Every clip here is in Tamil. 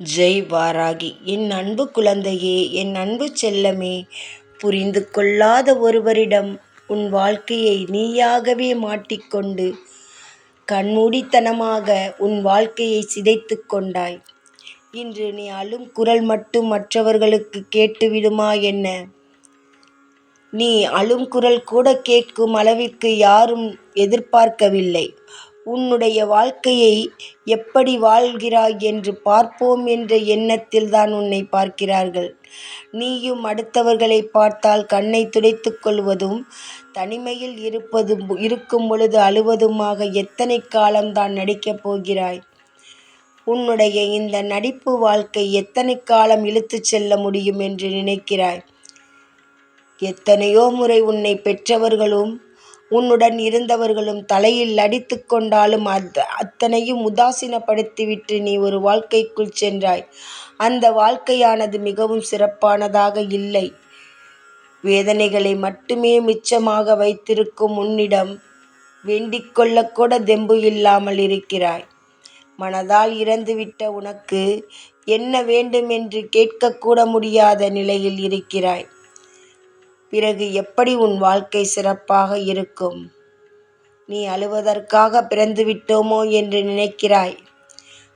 ஜெய் வாராகி என் அன்பு குழந்தையே என் அன்பு செல்லமே புரிந்து கொள்ளாத ஒருவரிடம் உன் வாழ்க்கையை நீயாகவே மாட்டிக்கொண்டு கண்மூடித்தனமாக உன் வாழ்க்கையை சிதைத்து கொண்டாய். இன்று நீ அழும் குரல் மட்டும் மற்றவர்களுக்கு கேட்டுவிடுமா என்ன? நீ அழும் குரல் கூட கேட்கும் அளவிற்கு யாரும் எதிர்பார்க்கவில்லை. உன்னுடைய வாழ்க்கையை எப்படி வாழ்கிறாய் என்று பார்ப்போம் என்ற எண்ணத்தில் தான் உன்னை பார்க்கிறார்கள். நீயும் அடுத்தவர்களை பார்த்தால் கண்ணை துடைத்து கொள்வதும் தனிமையில் இருப்பதும் இருக்கும் பொழுது அழுவதுமாக எத்தனை காலம்தான் நடிக்கப் போகிறாய்? உன்னுடைய இந்த நடிப்பு வாழ்க்கை எத்தனை காலம் இழுத்துச் செல்ல முடியும் என்று நினைக்கிறாய்? எத்தனையோ முறை உன்னை பெற்றவர்களும் உன்னுடன் இருந்தவர்களும் தலையில் அடித்து கொண்டாலும் அத் அத்தனையும் உதாசீனப்படுத்திவிட்டு நீ ஒரு வாழ்க்கைக்குள் சென்றாய். அந்த வாழ்க்கையானது மிகவும் சிறப்பானதாக இல்லை. வேதனைகளை மட்டுமே மிச்சமாக வைத்திருக்கும் உன்னிடம் வேண்டிக் கொள்ளக்கூட தெம்பு இல்லாமல் இருக்கிறாய். மனதால் இறந்துவிட்ட உனக்கு என்ன வேண்டும் என்று கேட்கக்கூட முடியாத நிலையில் இருக்கிறாய். பிறகு எப்படி உன் வாழ்க்கை சிறப்பாக இருக்கும்? நீ அழுவதற்காக பிறந்துவிட்டோமோ என்று நினைக்கிறாய்.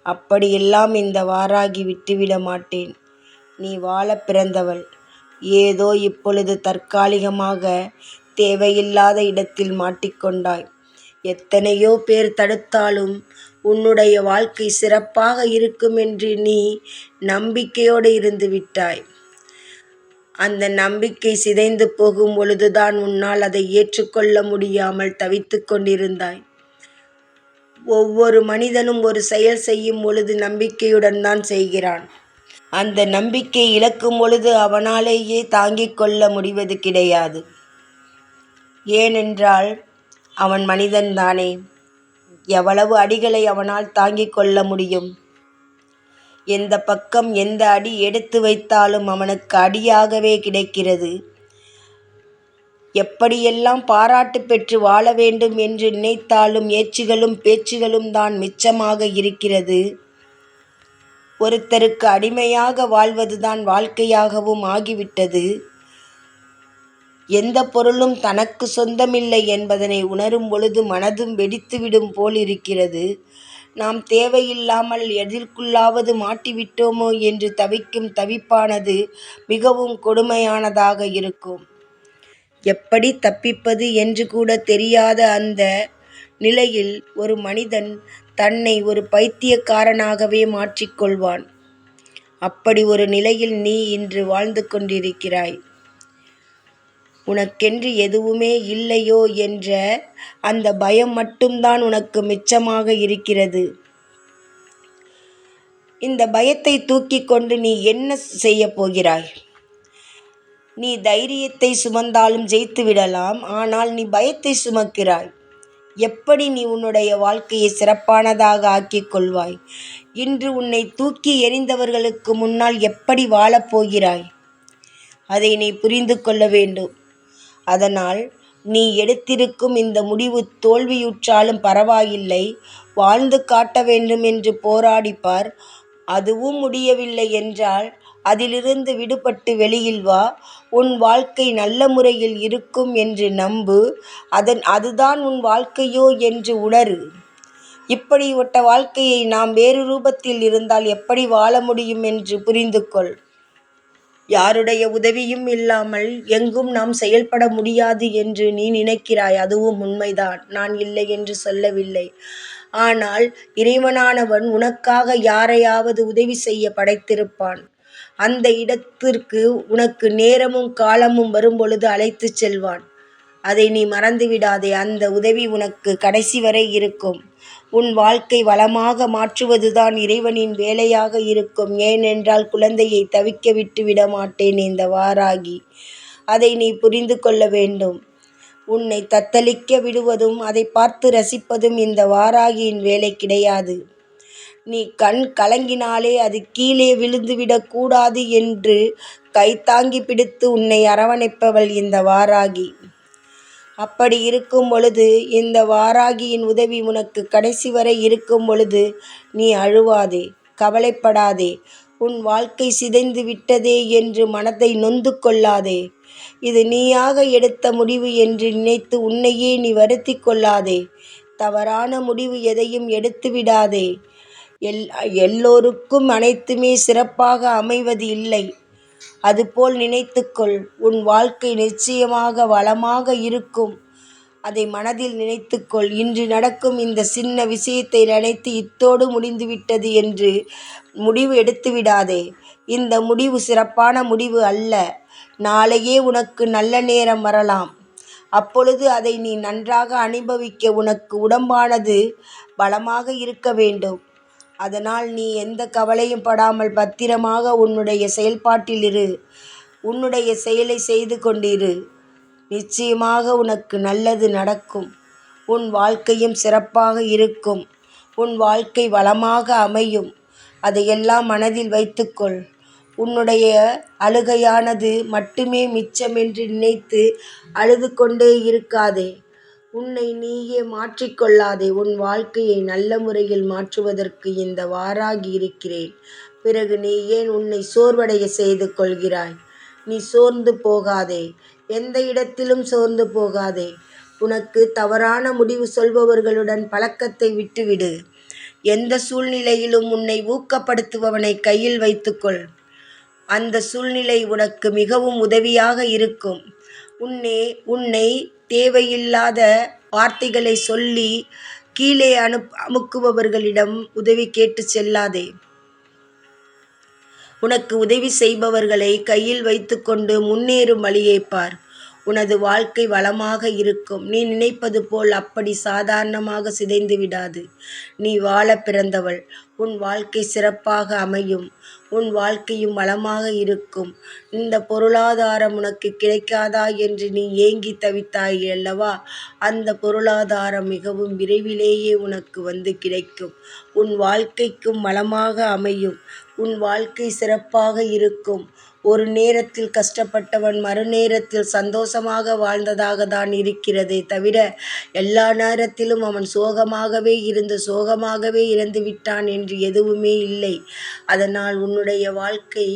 அப்படியெல்லாம் இந்த வாராகி விட்டுவிட மாட்டேன். நீ வாழ பிறந்தவள். ஏதோ இப்பொழுது தற்காலிகமாக தேவையில்லாத இடத்தில் மாட்டிக்கொண்டாய் எத்தனையோ பேர் தடுத்தாலும் உன்னுடைய வாழ்க்கை சிறப்பாக இருக்கும் என்று நீ நம்பிக்கையோடு இருந்து விட்டாய். அந்த நம்பிக்கை சிதைந்து போகும் பொழுதுதான் உன்னால் அதை ஏற்றுக்கொள்ள முடியாமல் தவித்து கொண்டிருந்தாய். ஒவ்வொரு மனிதனும் ஒரு செயல் செய்யும் பொழுது நம்பிக்கையுடன் தான் செய்கிறான். அந்த நம்பிக்கை இழக்கும் பொழுது அவனாலேயே தாங்கிக் கொள்ள முடிவது கிடையாது. ஏனென்றால் அவன் மனிதன்தானே. எவ்வளவு அடிகளை அவனால் தாங்கிக் கொள்ள முடியும்? எந்த பக்கம் எந்த அடி எடுத்து வைத்தாலும் அவனுக்கு அடியாகவே கிடைக்கிறது. எப்படியெல்லாம் பாராட்டு பெற்று வாழ வேண்டும் என்று நினைத்தாலும் ஏச்சுகளும் பேச்சுகளும் தான் மிச்சமாக இருக்கிறது. ஒருத்தருக்கு அடிமையாக வாழ்வதுதான் வாழ்க்கையாகவும் ஆகிவிட்டது. எந்த பொருளும் தனக்கு சொந்தமில்லை என்பதனை உணரும் பொழுது மனதும் வெடித்துவிடும் போல் இருக்கிறது நாம் தேவையில்லாமல் எதற்குள்ளாவது மாட்டிவிட்டோமோ என்று தவிக்கும் தவிப்பானது மிகவும் கொடுமையானதாக இருக்கும். எப்படி தப்பிப்பது என்று கூட தெரியாத அந்த நிலையில் ஒரு மனிதன் தன்னை ஒரு பைத்தியக்காரனாகவே மாற்றிக்கொள்வான். அப்படி ஒரு நிலையில் நீ இன்று வாழ்ந்து கொண்டிருக்கிறாய். உனக்கென்று எதுவுமே இல்லையோ என்ற அந்த பயம் மட்டும்தான் உனக்கு மிச்சமாக இருக்கிறது. இந்த பயத்தை தூக்கி கொண்டு நீ என்ன செய்ய போகிறாய்? நீ தைரியத்தை சுமந்தாலும் ஜெயித்து விடலாம் ஆனால் நீ பயத்தை சுமக்கிறாய். எப்படி நீ உன்னுடைய வாழ்க்கையை சிறப்பானதாக ஆக்கிக் கொள்வாய்? இன்று உன்னை தூக்கி எறிந்தவர்களுக்கு முன்னால் எப்படி வாழப்போகிறாய் அதை நீ புரிந்து கொள்ள வேண்டும். அதனால் நீ எடுத்திருக்கும் இந்த முடிவு தோல்வியுற்றாலும் பரவாயில்லை. வாழ்ந்து காட்ட வேண்டும் என்று போராடிப்பார். அதுவும் முடியவில்லை என்றால் அதிலிருந்து விடுபட்டு வெளியில் வா. உன் வாழ்க்கை நல்ல முறையில் இருக்கும் என்று நம்பு. அதன் அதுதான் உன் வாழ்க்கையோ என்று உணரு. இப்படிப்பட்ட வாழ்க்கையை நாம் வேறு ரூபத்தில் இருந்தால் எப்படி வாழ முடியும் என்று புரிந்து கொள் யாருடைய உதவியும் இல்லாமல் எங்கும் நாம் செயல்பட முடியாது என்று நீ நினைக்கிறாய் அதுவும் உண்மைதான். நான் இல்லை என்று சொல்லவில்லை. ஆனால் இறைவனானவன் உனக்காக யாரையாவது உதவி செய்ய படைத்திருப்பான். அந்த இடத்திற்கு உனக்கு நேரமும் காலமும் வரும்பொழுது அழைத்துச் செல்வான். அதை நீ மறந்துவிடாதே அந்த உதவி உனக்கு கடைசி வரை இருக்கும். உன் வாழ்க்கை வளமாக மாற்றுவதுதான் இறைவனின் வேலையாக இருக்கும். ஏனென்றால் குழந்தையை தவிக்க விட்டு விட மாட்டேன் இந்த வாராகி. அதை நீ புரிந்து கொள்ள வேண்டும். உன்னை தத்தளிக்க விடுவதும் அதை பார்த்து ரசிப்பதும் இந்த வாராகியின் வேலை கிடையாது. நீ கண் கலங்கினாலே அது கீழே விழுந்துவிடக் கூடாது என்று கைத்தாங்கி பிடித்து உன்னை அரவணைப்பவள் இந்த வாராகி. அப்படி இருக்கும் பொழுது இந்த வாராகியின் உதவி உனக்கு கடைசி வரை இருக்கும் பொழுது நீ அழுவாதே கவலைப்படாதே. உன் வாழ்க்கை சிதைந்து விட்டதே என்று மனதை நொந்து கொள்ளாதே. இது நீயாக எடுத்த முடிவு என்று நினைத்து உன்னையே நீ வருத்தி கொள்ளாதே. தவறான முடிவு எதையும் எடுத்து விடாதே. எல் எல்லோருக்கும் அனைத்துமே சிறப்பாக அமைவது இல்லை. அதுபோல் நினைத்துக்கொள் உன் வாழ்க்கை நிச்சயமாக வளமாக இருக்கும். அதை மனதில் நினைத்துக்கொள் இன்று நடக்கும் இந்த சின்ன விஷயத்தை நினைத்து இத்தோடு முடிந்துவிட்டது என்று முடிவு எடுத்துவிடாதே. இந்த முடிவு சிறப்பான முடிவு அல்ல. நாளையே உனக்கு நல்ல நேரம் வரலாம். அப்பொழுது அதை நீ நன்றாக அனுபவிக்க உனக்கு உடம்பானது பலமாக இருக்க வேண்டும். அதனால் நீ எந்த கவலையும் படாமல் பத்திரமாக உன்னுடைய செயல்பாட்டில் இரு. உன்னுடைய செயலை செய்து கொண்டிரு. நிச்சயமாக உனக்கு நல்லது நடக்கும். உன் வாழ்க்கையும் சிறப்பாக இருக்கும். உன் வாழ்க்கை வளமாக அமையும். அதையெல்லாம் மனதில் வைத்துக்கொள். உன்னுடைய அழுகையானது மட்டுமே மிச்சம் என்று நினைத்து அழுது கொண்டே இருக்காதே. உன்னை நீயே மாற்றிக்கொள்ளாதே. உன் வாழ்க்கையை நல்ல முறையில் மாற்றுவதற்கு இந்த வாராகி இருக்கிறேன். பிறகு நீ ஏன் உன்னை சோர்வடைய செய்து கொள்கிறாய்? நீ சோர்ந்து போகாதே. எந்த இடத்திலும் சோர்ந்து போகாதே. உனக்கு தவறான முடிவு சொல்பவர்களுடன் பழக்கத்தை விட்டுவிடு. எந்த சூழ்நிலையிலும் உன்னை ஊக்கப்படுத்துபவனை கையில் வைத்துக்கொள். அந்த சூழ்நிலை உனக்கு மிகவும் உதவியாக இருக்கும். உன்னே உன்னை தேவையில்லாத வார்த்தைகளை சொல்லி கீழே அனுப் அமுக்குபவர்களிடம் உதவி கேட்டு செல்லாதே. உனக்கு உதவி செய்பவர்களை கையில் வைத்துக்கொண்டு முன்னேறும் வழியை பார். உனது வாழ்க்கை வளமாக இருக்கும். நீ நினைப்பது போல் அப்படி சாதாரணமாக சிதைந்து விடாது. நீ வாழ பிறந்தவள். உன் வாழ்க்கை சிறப்பாக அமையும். உன் வாழ்க்கையும் வளமாக இருக்கும். இந்த பொருளாதாரம் உனக்கு கிடைக்காதா என்று நீ ஏங்கி தவித்தாய் அல்லவா? அந்த பொருளாதாரம் மிகவும் விரைவிலேயே உனக்கு வந்து கிடைக்கும். உன் வாழ்க்கைக்கும் வளமாக அமையும். உன் வாழ்க்கை சிறப்பாக இருக்கும். ஒரு நேரத்தில் கஷ்டப்பட்டவன் மறுநேரத்தில் சந்தோஷமாக வாழ்ந்ததாக தான் இருக்கிறதே தவிர எல்லா நேரத்திலும் அவன் சோகமாகவே இருந்து சோகமாகவே இறந்து விட்டான் என்று எதுவுமே இல்லை. அதனால் உன்னுடைய வாழ்க்கை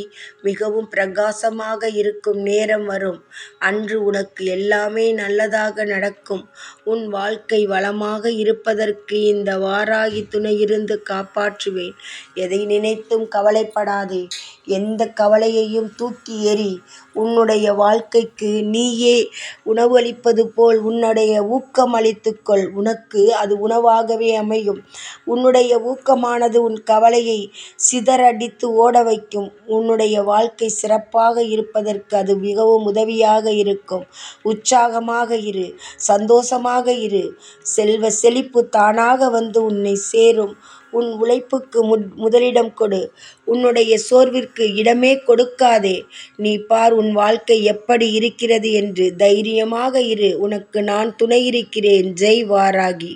மிகவும் பிரகாசமாக இருக்கும் நேரம் வரும். அன்று உனக்கு எல்லாமே நல்லதாக நடக்கும். உன் வாழ்க்கை வளமாக இருப்பதற்கு இந்த வாராகி துணையிருந்து காப்பாற்றுவேன். எதை நினைத்தும் கவலைப்படாதே. எந்த கவலையையும் தூக்கி எறி உன்னுடைய வாழ்க்கைக்கு நீயே உணவளிப்பது போல் உன்னுடைய ஊக்கம் அளித்துக்கொள் உனக்கு அது உணவாகவே அமையும். உன்னுடைய ஊக்கமானது உன் கவலையை சிதறடித்து ஓட வைக்கும். உன்னுடைய வாழ்க்கை சிறப்பாக இருப்பதற்கு அது மிகவும் உதவியாக இருக்கும். உற்சாகமாக இரு சந்தோஷமாக இரு. செல்வ செழிப்பு தானாக வந்து உன்னை சேரும். உன் உழைப்புக்கு முதலிடம் கொடு. உன்னுடைய சோர்விற்கு இடமே கொடுக்காதே. நீ பார் உன் வாழ்க்கை எப்படி இருக்கிறது என்று தைரியமாக இரு. உனக்கு நான் துணை இருக்கிறேன். ஜெய் வாராகி.